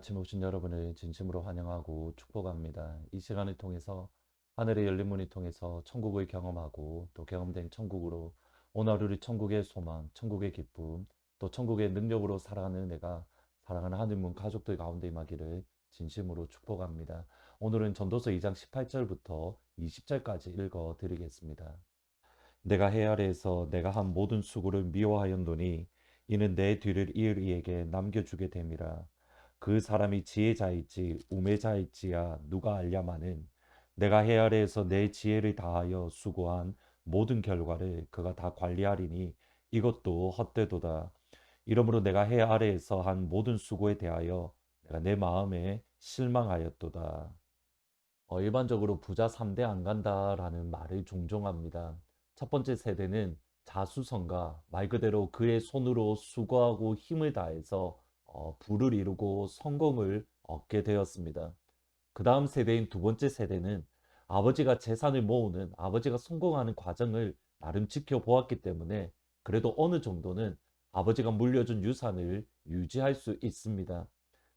아침 오신 여러분을 진심으로 환영하고 축복합니다. 이 시간을 통해서 하늘의 열린 문을 통해서 천국을 경험하고 또 경험된 천국으로 오늘 하루를 천국의 소망, 천국의 기쁨, 또 천국의 능력으로 살아가는 은혜가 사랑하는 하늘문 가족들 가운데 임하기를 진심으로 축복합니다. 오늘은 전도서 2장 18절부터 20절까지 읽어 드리겠습니다. 내가 해 아래에서 내가 한 모든 수고를 미워하였노니 이는 내 뒤를 이을 이에게 남겨주게 됨이라. 그 사람이 지혜자일지 우매자일지야 누가 알랴마는 내가 해 아래에서 내 지혜를 다하여 수고한 모든 결과를 그가 다 관리하리니 이것도 헛되도다. 이러므로 내가 해 아래에서 한 모든 수고에 대하여 내가 내 마음에 실망하였도다. 어, 일반적으로 부자 3대 안 간다라는 말을 종종 합니다. 첫 번째 세대는 자수성가, 말 그대로 그의 손으로 수고하고 힘을 다해서 어, 부를 이루고 성공을 얻게 되었습니다. 그 다음 세대인 두 번째 세대는 아버지가 재산을 모으는, 아버지가 성공하는 과정을 나름 지켜보았기 때문에 그래도 어느 정도는 아버지가 물려준 유산을 유지할 수 있습니다.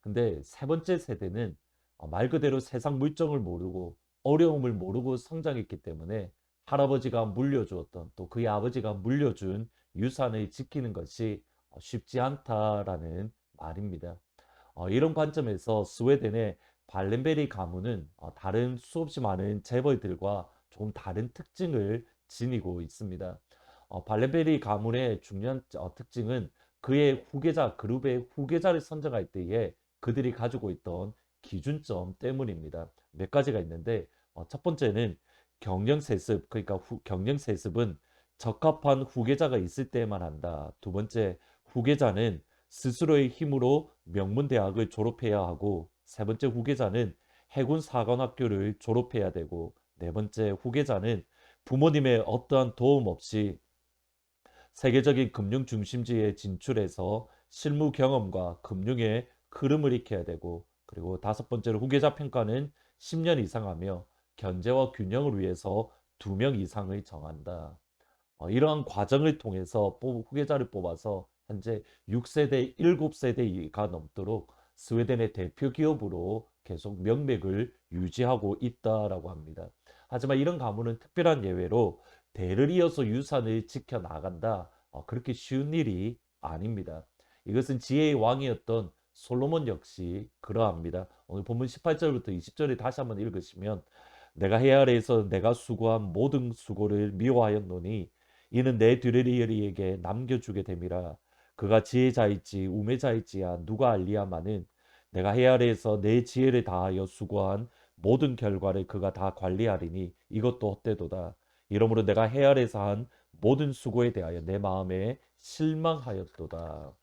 근데 세 번째 세대는 어, 말 그대로 세상 물정을 모르고 어려움을 모르고 성장했기 때문에 할아버지가 물려주었던 또 그의 아버지가 물려준 유산을 지키는 것이 어, 쉽지 않다라는 말입니다. 어, 이런 관점에서 스웨덴의 발렌베리 가문은 어, 다른 수없이 많은 재벌들과 좀 다른 특징을 지니고 있습니다. 어, 발렌베리 가문의 중요한 어, 특징은 그의 후계자, 그룹의 후계자를 선정할 때에 그들이 가지고 있던 기준점 때문입니다. 몇 가지가 있는데 어, 첫 번째는 경영 세습, 그러니까 후, 경영 세습은 적합한 후계자가 있을 때만 한다. 두 번째, 후계자는 스스로의 힘으로 명문대학을 졸업해야 하고, 세 번째, 후계자는 해군 사관학교를 졸업해야 되고, 네 번째, 후계자는 부모님의 어떠한 도움 없이 세계적인 금융 중심지에 진출해서 실무 경험과 금융의 흐름을 익혀야 되고, 그리고 다섯 번째로 후계자 평가는 10년 이상 하며 견제와 균형을 위해서 두 명 이상을 정한다. 어, 이러한 과정을 통해서 뽑- 후계자를 뽑아서 현재 6세대, 7세대가 넘도록 스웨덴의 대표 기업으로 계속 명맥을 유지하고 있다라고 합니다. 하지만 이런 가문은 특별한 예외로 대를 이어서 유산을 지켜 나간다. 어, 그렇게 쉬운 일이 아닙니다. 이것은 지혜의 왕이었던 솔로몬 역시 그러합니다. 오늘 본문 18절부터 20절에 다시 한번 읽으시면 내가 해 아래에서 내가 수고한 모든 수고를 미워하였노니 이는 내 뒤를 이에게 남겨주게 됨이라 그가 지혜자일지 우매자일지야 누가 알리야마는 내가 해 아래에서 내 지혜를 다하여 수고한 모든 결과를 그가 다 관리하리니 이것도 헛되도다 이러므로 내가 해 아래에서 한 모든 수고에 대하여 내 마음에 실망하였도다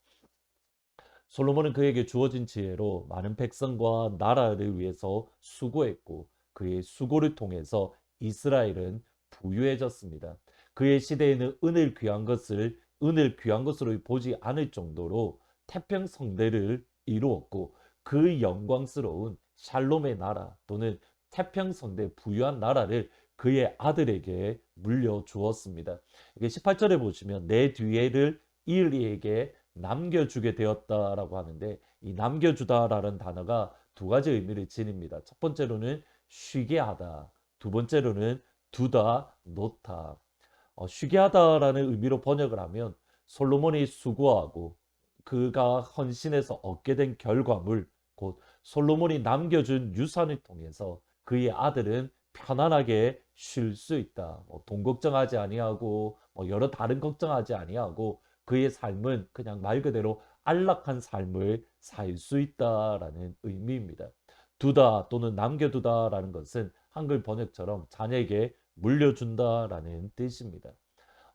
솔로몬은 그에게 주어진 지혜로 많은 백성과 나라를 위해서 수고했고 그의 수고를 통해서 이스라엘은 부유해졌습니다. 그의 시대에는 은을 귀한 것을 은을 귀한 것으로 보지 않을 정도로 태평 성대를 이루었고 그 영광스러운 샬롬의 나라 또는 태평 성대 부유한 나라를 그의 아들에게 물려 주었습니다. 이게 18절에 보시면 내 뒤에를 이리에게 남겨주게 되었다라고 하는데 이 남겨주다라는 단어가 두 가지 의미를 지닙니다. 첫 번째로는 쉬게 하다. 두 번째로는 두다, 놓다. 어, 쉬게 하다라는 의미로 번역을 하면 솔로몬이 수고하고 그가 헌신해서 얻게 된 결과물, 곧 솔로몬이 남겨준 유산을 통해서 그의 아들은 편안하게 쉴 수 있다. 뭐 돈 걱정하지 아니하고 뭐 여러 다른 걱정하지 아니하고 그의 삶은 그냥 말 그대로 안락한 삶을 살 수 있다라는 의미입니다. 두다 또는 남겨두다라는 것은 한글 번역처럼 자녀에게 물려준다라는 뜻입니다.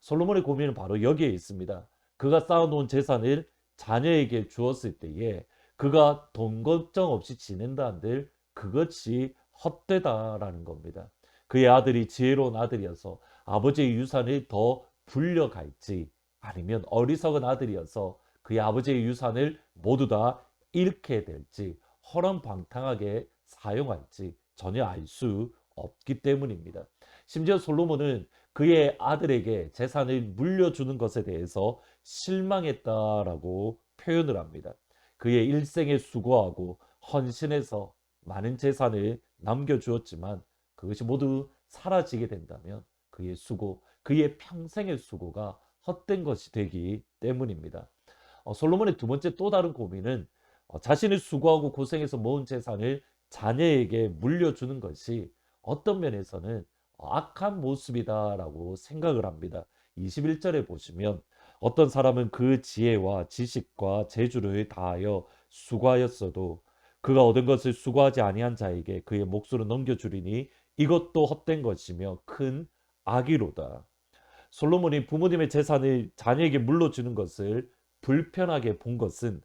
솔로몬의 고민은 바로 여기에 있습니다. 그가 쌓아놓은 재산을 자녀에게 주었을 때에 그가 돈 걱정 없이 지낸다 한들 그것이 헛되다라는 겁니다. 그의 아들이 지혜로운 아들이어서 아버지의 유산을 더 불려갈지 아니면 어리석은 아들이어서 그의 아버지의 유산을 모두 다 잃게 될지 허랑방탕하게 사용할지 전혀 알 수 없기 때문입니다. 심지어 솔로몬은 그의 아들에게 재산을 물려주는 것에 대해서 실망했다라고 표현을 합니다. 그의 일생에 수고하고 헌신해서 많은 재산을 남겨주었지만 그것이 모두 사라지게 된다면 그의 수고, 그의 평생의 수고가 헛된 것이 되기 때문입니다. 어, 솔로몬의 두 번째 또 다른 고민은 어, 자신이 수고하고 고생해서 모은 재산을 자녀에게 물려주는 것이 어떤 면에서는 어, 악한 모습이다라고 생각을 합니다. 21절에 보시면 어떤 사람은 그 지혜와 지식과 재주를 다하여 수고하였어도 그가 얻은 것을 수고하지 아니한 자에게 그의 몫으로 넘겨주리니 이것도 헛된 것이며 큰 악이로다. 솔로몬이 부모님의 재산을 자녀에게 물려주는 것을 불편하게 본 것은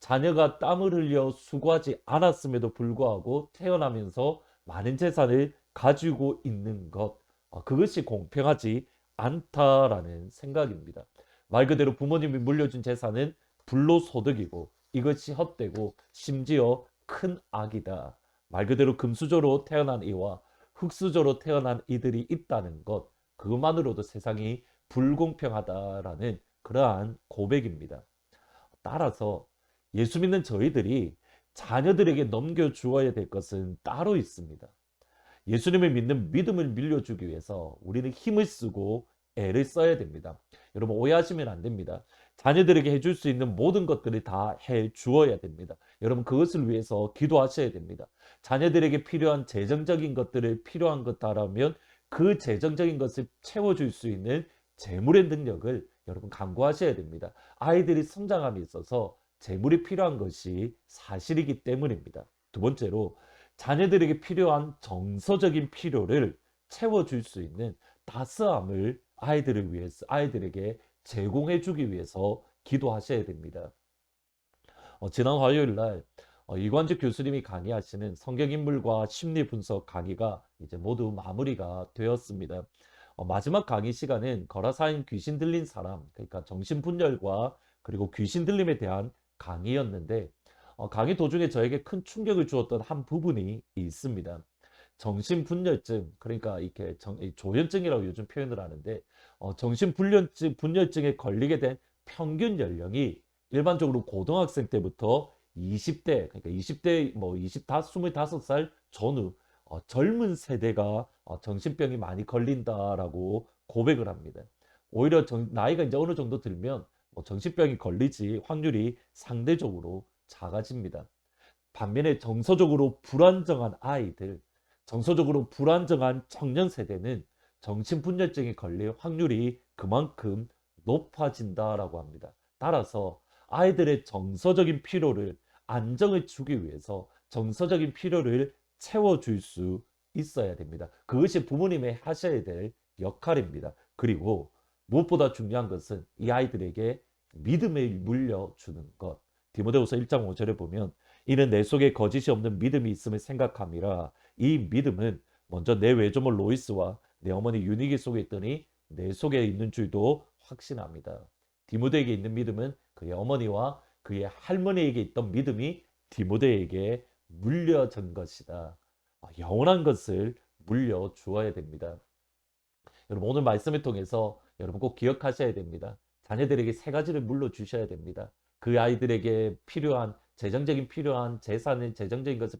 자녀가 땀을 흘려 수고하지 않았음에도 불구하고 태어나면서 많은 재산을 가지고 있는 것, 어, 그것이 공평하지 않다라는 생각입니다. 말 그대로 부모님이 물려준 재산은 불로소득이고 이것이 헛되고 심지어 큰 악이다. 말 그대로 금수저로 태어난 이와 흙수저로 태어난 이들이 있다는 것, 그것만으로도 세상이 불공평하다라는 그러한 고백입니다. 따라서 예수 믿는 저희들이 자녀들에게 넘겨 주어야 될 것은 따로 있습니다. 예수님을 믿는 믿음을 밀려주기 위해서 우리는 힘을 쓰고 애를 써야 됩니다. 여러분 오해하시면 안 됩니다. 자녀들에게 해줄 수 있는 모든 것들을 다 해 주어야 됩니다. 여러분 그것을 위해서 기도하셔야 됩니다. 자녀들에게 필요한 재정적인 것들을 필요한 것다라면 그 재정적인 것을 채워줄 수 있는 재물의 능력을 여러분 강구하셔야 됩니다. 아이들이 성장함에 있어서 재물이 필요한 것이 사실이기 때문입니다. 두 번째로 자녀들에게 필요한 정서적인 필요를 채워줄 수 있는 따스함을 아이들을 위해서 아이들에게 제공해 주기 위해서 기도하셔야 됩니다. 어, 지난 화요일 날 어, 이관직 교수님이 강의하시는 성경 인물과 심리 분석 강의가 이제 모두 마무리가 되었습니다. 어, 마지막 강의 시간은 거라사인 귀신 들린 사람, 그러니까 정신분열과 그리고 귀신 들림에 대한 강의였는데 어, 강의 도중에 저에게 큰 충격을 주었던 한 부분이 있습니다. 정신분열증, 그러니까 이렇게 정, 조현증이라고 요즘 표현을 하는데 어, 정신분열증 분열증에 걸리게 된 평균 연령이 일반적으로 고등학생 때부터 20대, 그러니까 20대 뭐 25, 25살 전후 어, 젊은 세대가 어, 정신병이 많이 걸린다라고 고백을 합니다. 오히려 정, 나이가 이제 어느 정도 들면 뭐 정신병이 걸리지 확률이 상대적으로 작아집니다. 반면에 정서적으로 불안정한 아이들, 정서적으로 불안정한 청년 세대는 정신분열증에 걸릴 확률이 그만큼 높아진다라고 합니다. 따라서 아이들의 정서적인 필요를 안정을 주기 위해서 정서적인 필요를 채워줄 수 있어야 됩니다. 그것이 부모님의 하셔야 될 역할입니다. 그리고 무엇보다 중요한 것은 이 아이들에게 믿음을 물려주는 것. 디모데후서 1장 5절에 보면 이는 내 속에 거짓이 없는 믿음이 있음을 생각함이라 이 믿음은 먼저 내 외조모 로이스와 내 어머니 유니기 속에 있더니 내 속에 있는 줄도 확신합니다. 디모데에게 있는 믿음은 그의 어머니와 그의 할머니에게 있던 믿음이 디모데에게 물려진 것이다. 아, 영원한 것을 물려 주어야 됩니다. 여러분 오늘 말씀을 통해서 여러분 꼭 기억하셔야 됩니다. 자녀들에게 세 가지를 물려 주셔야 됩니다. 그 아이들에게 필요한 재정적인 필요한 재산을 재정적인 것을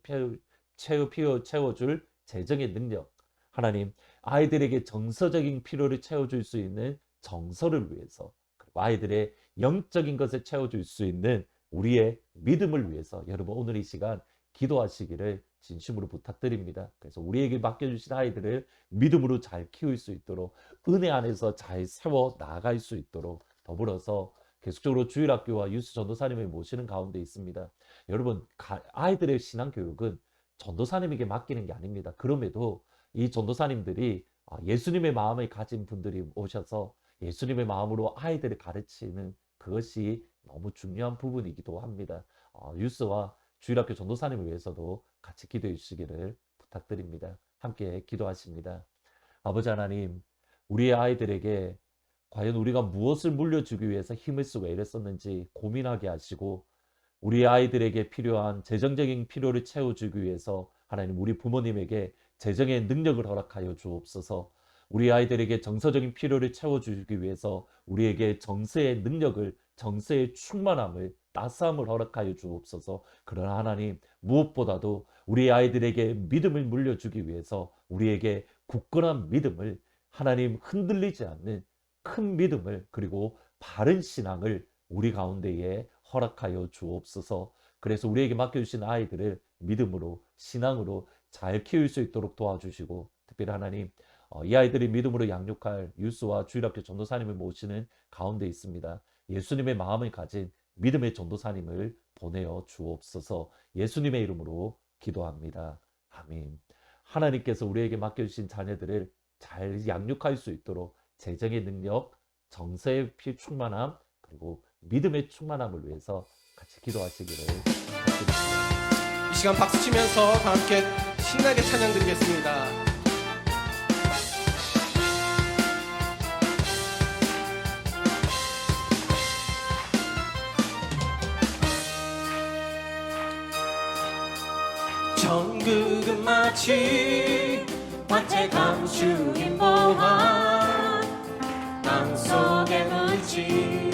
채워, 채워, 채워줄 재정의 능력. 하나님, 아이들에게 정서적인 필요를 채워줄 수 있는 정서를 위해서, 그리고 아이들의 영적인 것을 채워줄 수 있는 우리의 믿음을 위해서 여러분 오늘 이 시간 기도하시기를 진심으로 부탁드립니다. 그래서 우리에게 맡겨주신 아이들을 믿음으로 잘 키울 수 있도록 은혜 안에서 잘 세워 나갈 수 있도록 더불어서 계속적으로 주일학교와 유스 전도사님을 모시는 가운데 있습니다. 여러분 아이들의 신앙 교육은 전도사님에게 맡기는 게 아닙니다. 그럼에도 이 전도사님들이 아, 예수님의 마음을 가진 분들이 오셔서 예수님의 마음으로 아이들을 가르치는 그것이 너무 중요한 부분이기도 합니다. 어, 유스와 주일학교 전도사님을 위해서도 같이 기도해 주시기를 부탁드립니다. 함께 기도하십니다. 아버지 하나님, 우리의 아이들에게 과연 우리가 무엇을 물려주기 위해서 힘을 쓰고 애를 썼는지 고민하게 하시고 우리 아이들에게 필요한 재정적인 필요를 채워주기 위해서 하나님 우리 부모님에게 재정의 능력을 허락하여 주옵소서 우리 아이들에게 정서적인 필요를 채워주기 위해서 우리에게 정서의 능력을 정서의 충만함을 따스함을 허락하여 주옵소서. 그러나 하나님 무엇보다도 우리 아이들에게 믿음을 물려주기 위해서 우리에게 굳건한 믿음을 하나님 흔들리지 않는 큰 믿음을 그리고 바른 신앙을 우리 가운데에 허락하여 주옵소서. 그래서 우리에게 맡겨주신 아이들을 믿음으로 신앙으로 잘 키울 수 있도록 도와주시고 특별히 하나님 어, 이 아이들이 믿음으로 양육할 유수와 주일학교 전도사님을 모시는 가운데 있습니다. 예수님의 마음을 가진 믿음의 전도사님을 보내어 주옵소서 예수님의 이름으로 기도합니다. 아멘. 하나님께서 우리에게 맡겨주신 자녀들을 잘 양육할 수 있도록 재정의 능력, 정서의 피 충만함, 그리고 믿음의 충만함을 위해서 같이 기도하시기를 부탁드립니다. 이 시간 박수 치면서 다 함께 신나게 찬양 드리겠습니다. 전국은 마치 밭에 감추인 보화 땅 속에 묻지.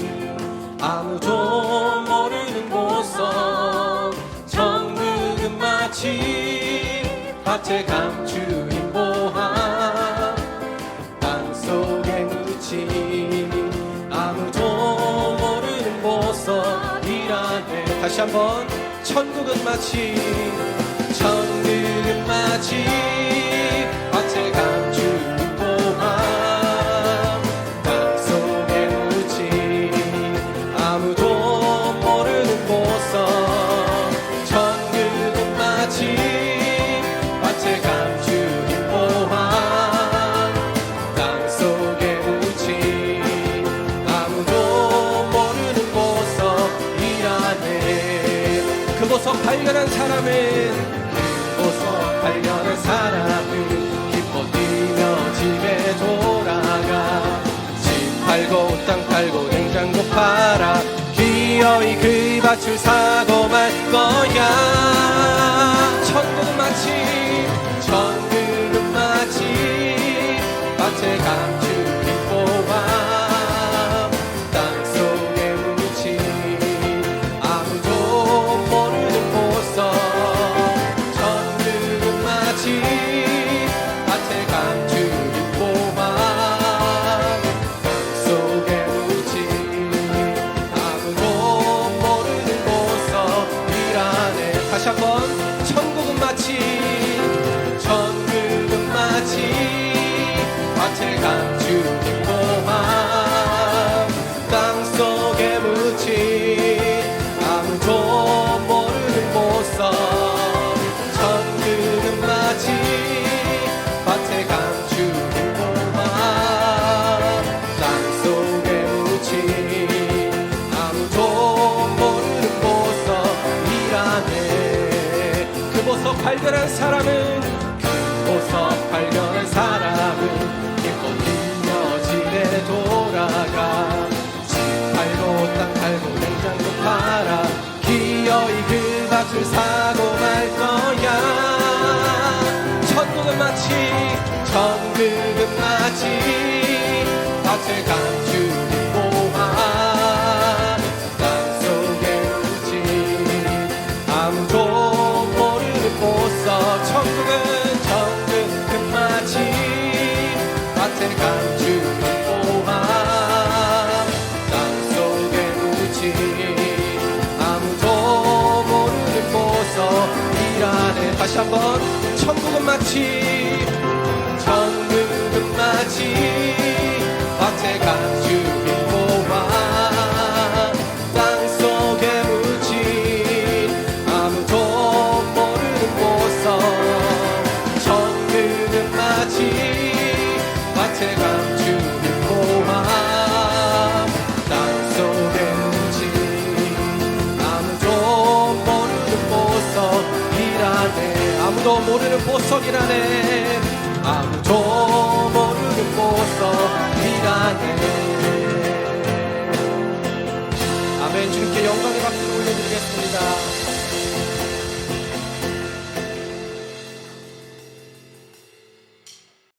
아무도 모르는 보석. 전국은 마치 밭에 감추인 보화 땅 속에 묻힌 아무도 모르는 보석이라네. 다시 한번. 천국은 마치 천국은 마치 그 보석 발견한 사람은 기뻐 뛰며 집에 돌아가. 집 팔고 땅 팔고 냉장고 팔아. 기어이 그 밭을 사고 말 거야 그 밭을 사고 마치 천국은 마치 밭에 감 모르는 보석이라네. 아무도 모르는 보석이라네